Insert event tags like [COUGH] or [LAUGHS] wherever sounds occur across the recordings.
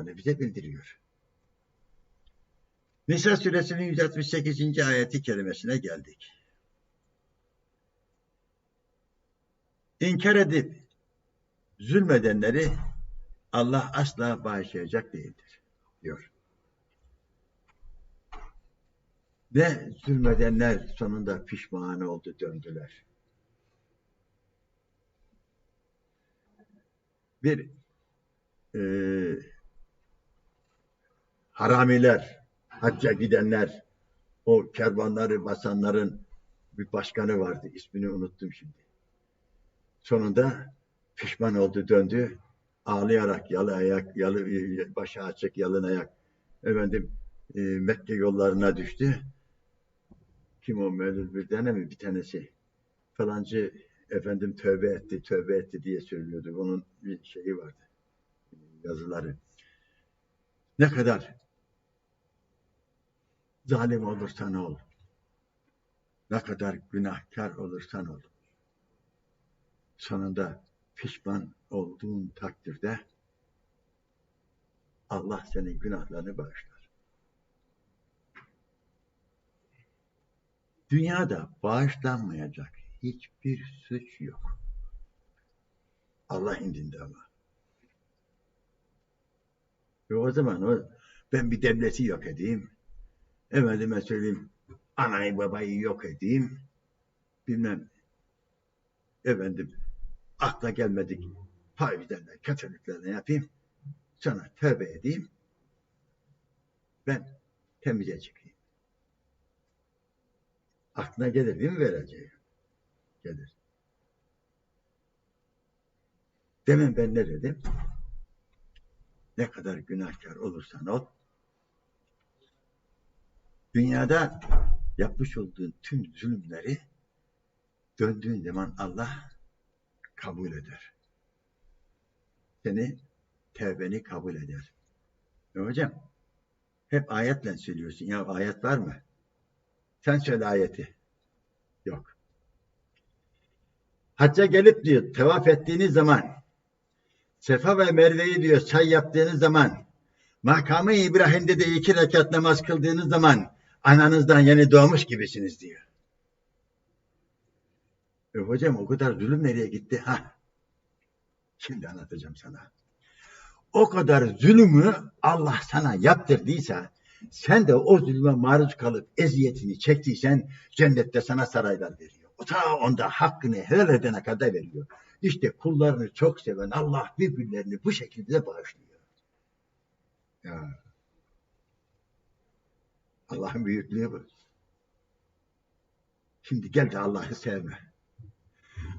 yaptıklarını bize bildiriyor. Nisa suresinin 168. ayeti kerimesine geldik. İnkar edip zulmedenleri Allah asla bağışlayacak değildir diyor. Ve zulmedenler sonunda pişman oldu döndüler. Bir e, haramiler, hacca gidenler, o kervanları basanların bir başkanı vardı. ismini unuttum şimdi. Sonunda pişman oldu, döndü. Ağlayarak, yalı ayak, yalı, başı açık, yalın ayak. Efendim, e, Mekke yollarına düştü. Kim o Mevlüt bir tane mi bir tanesi? Falancı efendim tövbe etti, tövbe etti diye söylüyordu. Onun bir şeyi vardı. Yazıları. Ne kadar zalim olursan ol. Ne kadar günahkar olursan ol. Sonunda pişman olduğun takdirde Allah senin günahlarını bağışlar. Dünyada bağışlanmayacak hiçbir suç yok. Allah indinde ama. Ve o zaman o, ben bir devleti yok edeyim. Efendime söyleyeyim anayı babayı yok edeyim. Bilmem efendim akla gelmedik Pavilerle, Katoliklerle yapayım. Sonra tövbe edeyim. Ben temize çıkayım. Aklına gelir değil mi vereceği? Gelir. Demin ben ne dedim? Ne kadar günahkar olursan ol, dünyada yapmış olduğun tüm zulümleri döndüğün zaman Allah kabul eder. Seni tevbeni kabul eder. E hocam hep ayetle söylüyorsun. Ya ayet var mı? Sen söyle ayeti. Yok. Hacca gelip diyor tevaf ettiğiniz zaman Sefa ve Merve'yi diyor say yaptığınız zaman makamı İbrahim'de de iki rekat namaz kıldığınız zaman ananızdan yeni doğmuş gibisiniz diyor. E hocam o kadar zulüm nereye gitti? Ha. Şimdi anlatacağım sana. O kadar zulümü Allah sana yaptırdıysa sen de o zulme maruz kalıp eziyetini çektiysen cennette sana saraylar veriyor. O ta onda hakkını helal edene kadar veriyor. İşte kullarını çok seven Allah birbirlerini bu şekilde bağışlıyor. Ya. Allah'ın büyüklüğü bu. Şimdi gel de Allah'ı sevme.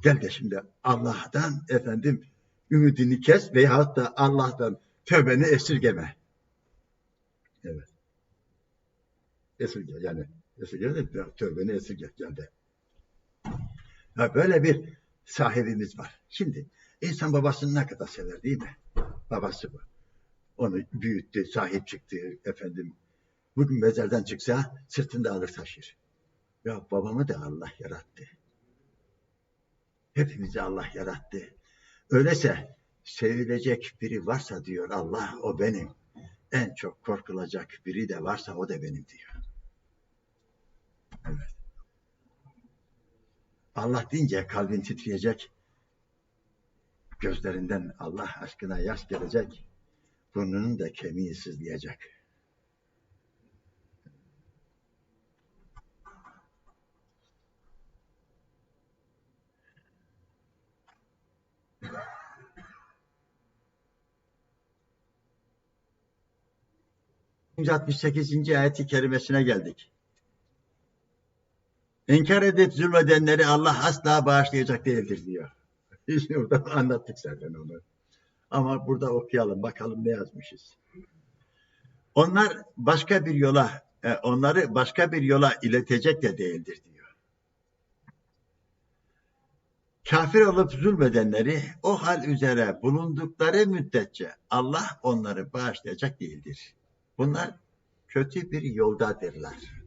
Gel de şimdi Allah'tan efendim ümidini kes veyahut da Allah'tan tövbeni esirgeme. Evet. Esirge yani esirge de tövbeni esirge gel de. Ha, böyle bir sahibimiz var. Şimdi insan babasını ne kadar sever değil mi? Babası bu. Onu büyüttü, sahip çıktı efendim. Bugün mezardan çıksa sırtında alır taşır. Ya babamı da Allah yarattı. Hepimizi Allah yarattı. Öyleyse sevilecek biri varsa diyor Allah o benim. En çok korkulacak biri de varsa o da benim diyor. Evet. Allah deyince kalbin titreyecek. Gözlerinden Allah aşkına yaş gelecek. Burnunun da kemiği sızlayacak. 168. ayeti kerimesine geldik. İnkar edip zulmedenleri Allah asla bağışlayacak değildir diyor. [LAUGHS] Şimdi burada anlattık zaten onu. Ama burada okuyalım bakalım ne yazmışız. Onlar başka bir yola, e, onları başka bir yola iletecek de değildir diyor. Kafir olup zulmedenleri o hal üzere bulundukları müddetçe Allah onları bağışlayacak değildir. Bunlar kötü bir yoldadırlar.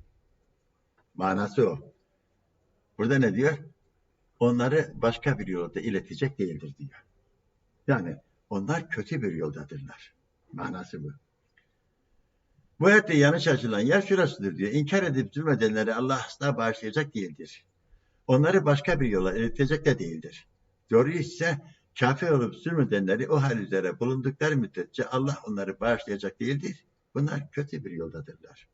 Manası o. Burada ne diyor? Onları başka bir yolda iletecek değildir diyor. Yani onlar kötü bir yoldadırlar. Manası bu. Bu ayette yanlış açılan yer şurasıdır diyor. İnkar edip zulmedenleri Allah asla bağışlayacak değildir. Onları başka bir yola iletecek de değildir. Doğru ise kafir olup zulmedenleri o hal üzere bulundukları müddetçe Allah onları bağışlayacak değildir. Bunlar kötü bir yoldadırlar.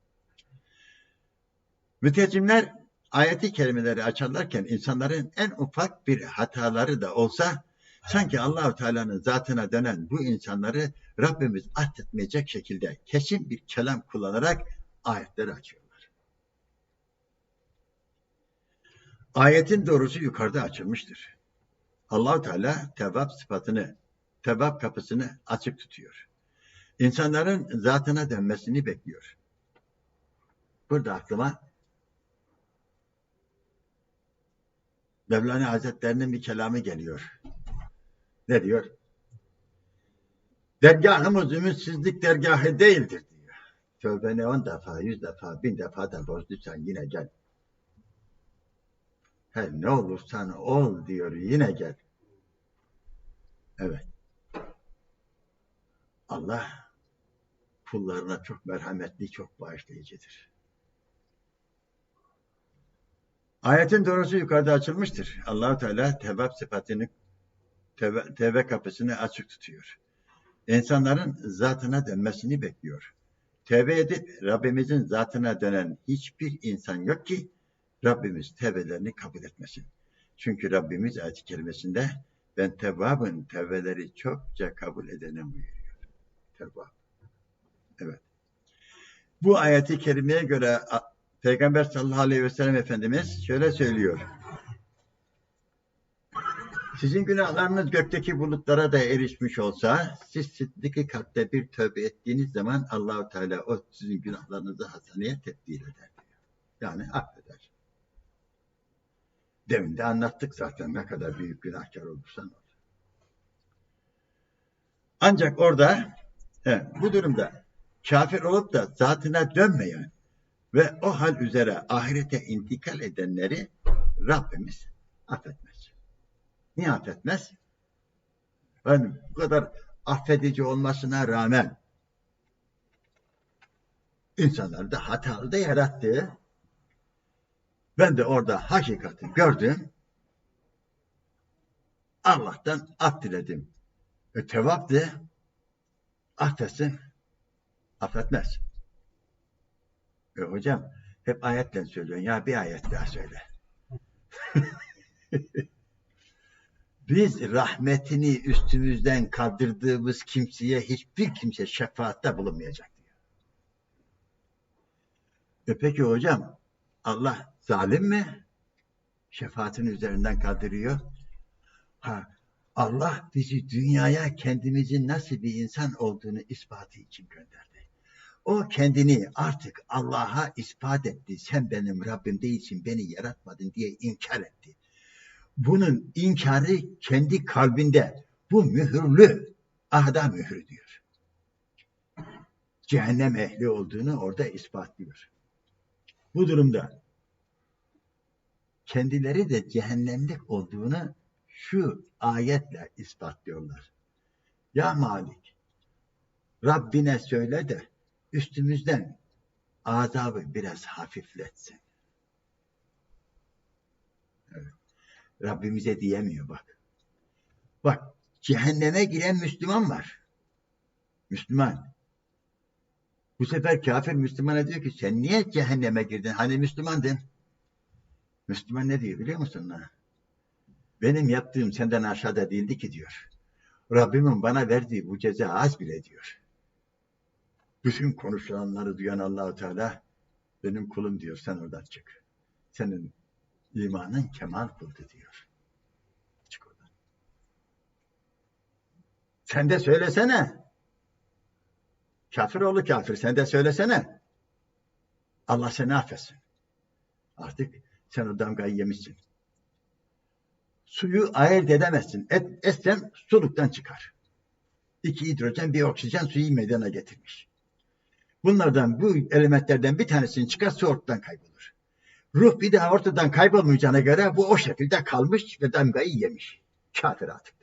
Mütecimler ayeti kelimeleri açarlarken insanların en ufak bir hataları da olsa sanki Allahu Teala'nın zatına dönen bu insanları Rabbimiz affetmeyecek şekilde kesin bir kelam kullanarak ayetleri açıyorlar. Ayetin doğrusu yukarıda açılmıştır. Allahu Teala tevap sıfatını, tevap kapısını açık tutuyor. İnsanların zatına dönmesini bekliyor. Burada aklıma Mevlana Hazretlerinin bir kelamı geliyor. Ne diyor? Dergahımız ümitsizlik dergahı değildir diyor. Tövbeni on defa, yüz defa, bin defa da bozduysan yine gel. Her ne olursan ol diyor yine gel. Evet. Allah kullarına çok merhametli, çok bağışlayıcıdır. Ayetin doğrusu yukarıda açılmıştır. Allahu Teala tevap sıfatını tevbe, tevbe kapısını açık tutuyor. İnsanların zatına dönmesini bekliyor. Tevbe edip Rabbimizin zatına dönen hiçbir insan yok ki Rabbimiz tevbelerini kabul etmesin. Çünkü Rabbimiz ayet-i kerimesinde ben tevvabın tevbeleri çokça kabul edenim buyuruyor. Tevvab. Evet. Bu ayeti kerimeye göre Peygamber sallallahu aleyhi ve sellem Efendimiz şöyle söylüyor. Sizin günahlarınız gökteki bulutlara da erişmiş olsa, siz sıddıkı kalpte bir tövbe ettiğiniz zaman Allahu Teala o sizin günahlarınızı hasaneye tebdil eder. Yani affeder. Demin de anlattık zaten ne kadar büyük günahkar olursan ol. Ancak orada he, bu durumda kafir olup da zatına dönmeyen ve o hal üzere ahirete intikal edenleri Rabbimiz affetmez. Niye affetmez? Yani bu kadar affedici olmasına rağmen insanları da hatalı da yarattı. Ben de orada hakikati gördüm. Allah'tan af diledim. E, tevaptı. Affetsin. Affetmez. E, hocam hep ayetle söylüyorsun. Ya bir ayet daha söyle. [LAUGHS] Biz rahmetini üstümüzden kaldırdığımız kimseye hiçbir kimse şefaatte bulunmayacak diyor. E peki hocam Allah zalim mi? Şefaatin üzerinden kaldırıyor. Ha, Allah bizi dünyaya kendimizin nasıl bir insan olduğunu ispatı için gönderdi. O kendini artık Allah'a ispat etti. Sen benim Rabbim değilsin, beni yaratmadın diye inkar etti bunun inkarı kendi kalbinde. Bu mühürlü. Ahda mührü diyor. Cehennem ehli olduğunu orada ispatlıyor. Bu durumda kendileri de cehennemlik olduğunu şu ayetle ispatlıyorlar. Ya Malik Rabbine söyle de üstümüzden azabı biraz hafifletsin. Evet. Rabbimize diyemiyor bak. Bak cehenneme giren Müslüman var. Müslüman. Bu sefer kafir Müslümana diyor ki sen niye cehenneme girdin? Hani Müslümandın? Müslüman ne diyor biliyor musun? Ha? Benim yaptığım senden aşağıda değildi ki diyor. Rabbimin bana verdiği bu ceza az bile diyor. Bütün konuşulanları duyan Allahu Teala benim kulum diyor sen oradan çık. Senin imanın kemal kıldı diyor. Çık oradan. Sen de söylesene. Kafir oğlu kafir. Sen de söylesene. Allah seni affetsin. Artık sen o damgayı yemişsin. Suyu ayırt edemezsin. Et, etsen suluktan çıkar. İki hidrojen bir oksijen suyu meydana getirmiş. Bunlardan bu elementlerden bir tanesini çıkar su ortadan kaybolur. Ruh bir daha ortadan kaybolmayacağına göre bu o şekilde kalmış ve damgayı yemiş. Kafir artık.